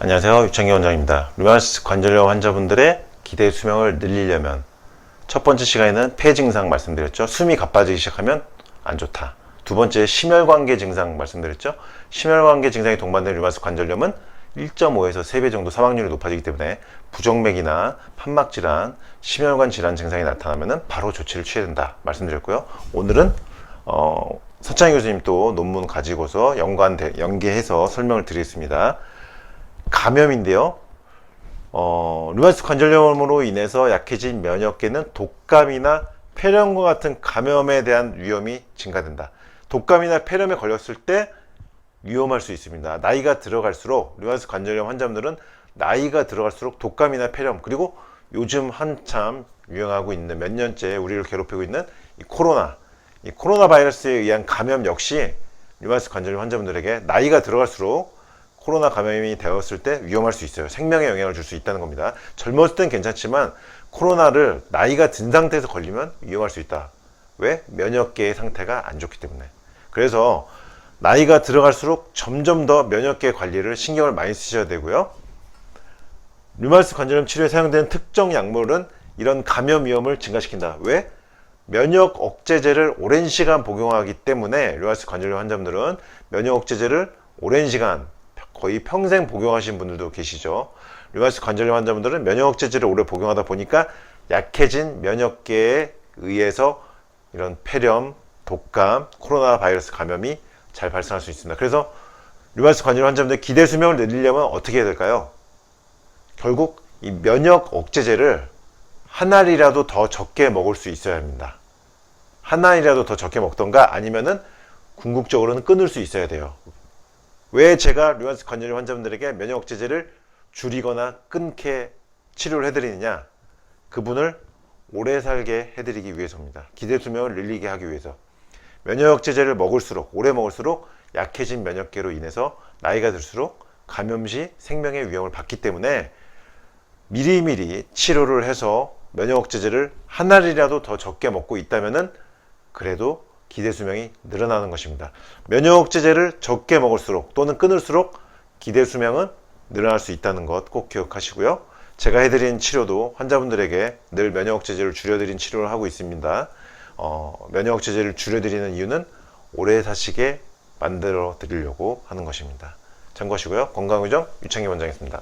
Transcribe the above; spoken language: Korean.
안녕하세요. 유창기 원장입니다. 류마티스 관절염 환자분들의 기대 수명을 늘리려면 첫 번째 시간에는 폐 증상 말씀드렸죠. 숨이 가빠지기 시작하면 안 좋다. 두 번째 심혈관계 증상 말씀드렸죠. 심혈관계 증상이 동반된 류마티스 관절염은 1.5에서 3배 정도 사망률이 높아지기 때문에 부정맥이나 판막 질환, 심혈관 질환 증상이 나타나면 바로 조치를 취해야 된다 말씀드렸고요. 오늘은 어, 서창희 교수님 또 논문 가지고서 연관 연계해서 설명을 드리겠습니다. 감염인데요. 어, 류마티스 관절염으로 인해서 약해진 면역계는 독감이나 폐렴과 같은 감염에 대한 위험이 증가된다. 독감이나 폐렴에 걸렸을 때 위험할 수 있습니다. 나이가 들어갈수록 류마티스 관절염 환자분들은 나이가 들어갈수록 독감이나 폐렴 그리고 요즘 한참 유행하고 있는 몇 년째 우리를 괴롭히고 있는 이 코로나 이 코로나 바이러스에 의한 감염 역시 류마티스 관절염 환자분들에게 나이가 들어갈수록 코로나 감염이 되었을 때 위험할 수 있어요. 생명에 영향을 줄 수 있다는 겁니다. 젊었을 땐 괜찮지만 코로나를 나이가 든 상태에서 걸리면 위험할 수 있다. 왜? 면역계의 상태가 안 좋기 때문에. 그래서 나이가 들어갈수록 점점 더 면역계 관리를 신경을 많이 쓰셔야 되고요. 류마티스 관절염 치료에 사용되는 특정 약물은 이런 감염 위험을 증가시킨다. 왜? 면역 억제제를 오랜 시간 복용하기 때문에 류마티스 관절염 환자분들은 면역 억제제를 오랜 시간 거의 평생 복용하신 분들도 계시죠. 류마티스 관절염 환자분들은 면역 억제제를 오래 복용하다 보니까 약해진 면역계에 의해서 이런 폐렴, 독감, 코로나 바이러스 감염이 잘 발생할 수 있습니다. 그래서 류마티스 관절 환자분들 기대 수명을 늘리려면 어떻게 해야 될까요? 결국 이 면역 억제제를 한 알이라도 더 적게 먹을 수 있어야 합니다. 한 알이라도 더 적게 먹던가 아니면은 궁극적으로는 끊을 수 있어야 돼요. 왜 제가 류마티스 관절 환자분들에게 면역 억제제를 줄이거나 끊게 치료를 해드리느냐? 그분을 오래 살게 해드리기 위해서입니다. 기대 수명을 늘리게 하기 위해서. 면역 억제제를 먹을수록 오래 먹을수록 약해진 면역계로 인해서 나이가 들수록 감염 시 생명의 위험을 받기 때문에 미리미리 치료를 해서 면역 억제제를 한 알이라도 더 적게 먹고 있다면은 그래도 기대 수명이 늘어나는 것입니다. 면역 억제제를 적게 먹을수록 또는 끊을수록 기대 수명은 늘어날 수 있다는 것 꼭 기억하시고요. 제가 해드린 치료도 환자분들에게 늘 면역 억제제를 줄여드린 치료를 하고 있습니다. 어, 면역 억제제를 줄여드리는 이유는 오래 사시게 만들어 드리려고 하는 것입니다. 참고하시고요. 건강의정 유창희 원장이었습니다.